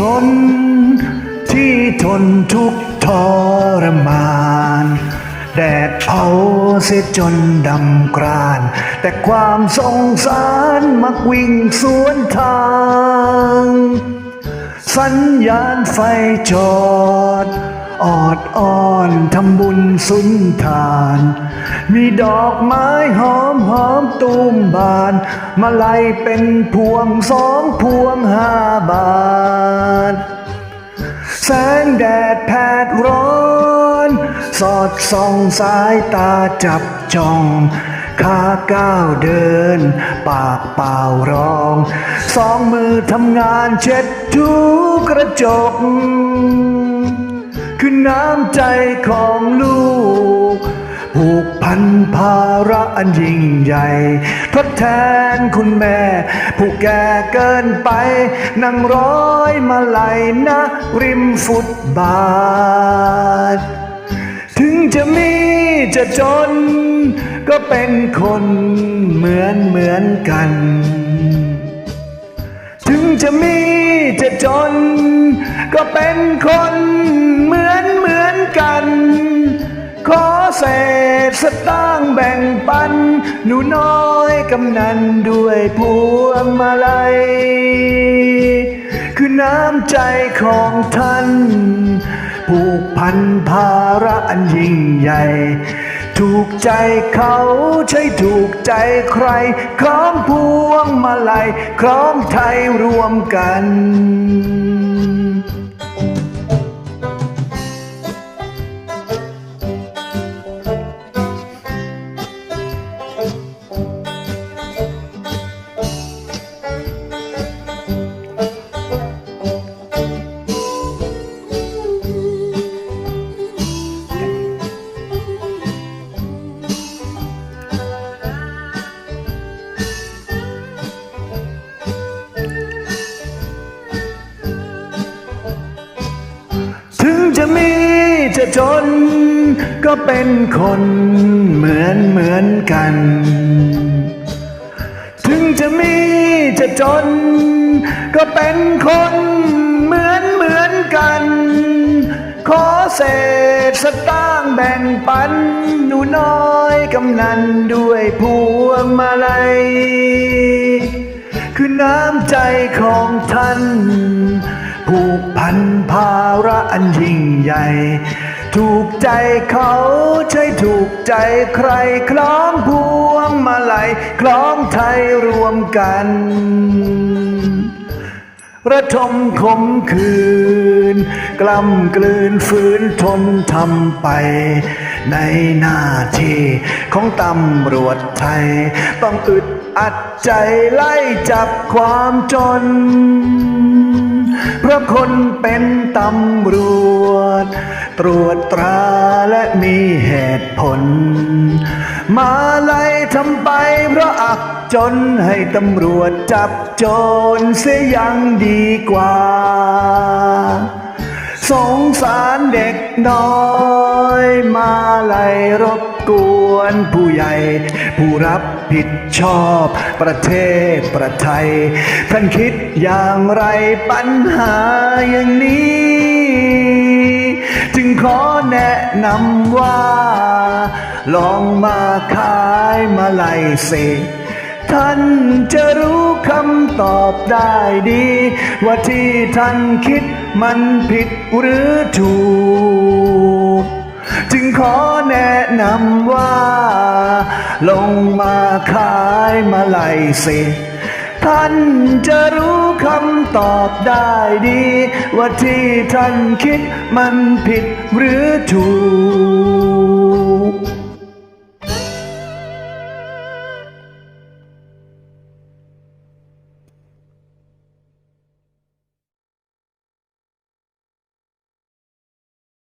ทน ที่ทนทุกทรมาน แดดเผาเสียจนดำกราน แต่ความสงสารมักวิ่งสวนทาง สัญญาณไฟจอด ออดอ้อนทำบุญ สุนทาน มีดอกไม้หอมหอมตูมบานมาไล่เป็นพวงสองพวงห้าบาท แสงแดดแผดร้อน สอดส่องสายตาจับจ้องขาก้าวเดิน ปากเปล่าร้อง สองมือทำงานเช็ดถูกระจก น้ำใจของลูก ผูกพันภาระอันยิ่งใหญ่ทดแทนคุณแม่ ผู้แก่เกินไป นั่งร้อยมาไหลนะริมฟุตบาท ถึงจะมีจะจน ก็เป็นคนเหมือนเหมือนกัน จะมีจะจน ก็เป็นคนเหมือนเหมือนกัน ขอเศษสตางค์แบ่งปัน หนูน้อยกำนันด้วยพวงมาลัย คือน้ำใจของท่าน ผูกพันภาระอันยิ่งใหญ่ ถูกใจเขาใช่ถูกใจใครคล้องพวงมาลัยคล้องไทยรวมกัน จะจน ก็เป็นคนเหมือนเหมือนกัน ถึงจะมีจะจน ก็เป็นคนเหมือนเหมือนกัน ขอเศษสตางค์แบ่งปัน หนูน้อยกำนันด้วยพวงมาลัยคือน้ำใจของท่าน ผูกพันภาระอันยิ่งใหญ่ ถูกใจเขาใช่ถูกใจใครคล้องพวงมาลัยคล้องไทยรวมกัน ระทมขมคืน กล้ำกลืนฝืนทนทำไป ในหน้าที่ของตำรวจไทย ต้องอึด อัดใจไล่จับความจน เพราะคนเป็นตำรวจ ตรวจตราและมีเหตุผล มาไล่ทำไปเพราะอักจนให้ตำรวจจับโจรเสียยังดีกว่า สงสารเด็กน้อย มาไล่รบกวนผู้ใหญ่ ผู้รับผิดชอบประเทศประไทย ท่านคิดอย่างไรปัญหาอย่างนี้ จึงขอแนะนำว่า ลองมาขายมาไล่เสกท่านจะรู้คำตอบได้ดี ว่าที่ท่านคิดมันผิดหรือถูก จึงขอแนะนำว่า ลงมาขายมาไล่สิท่านจะรู้คำตอบได้ดี ว่าที่ท่านคิดมันผิดหรือถูก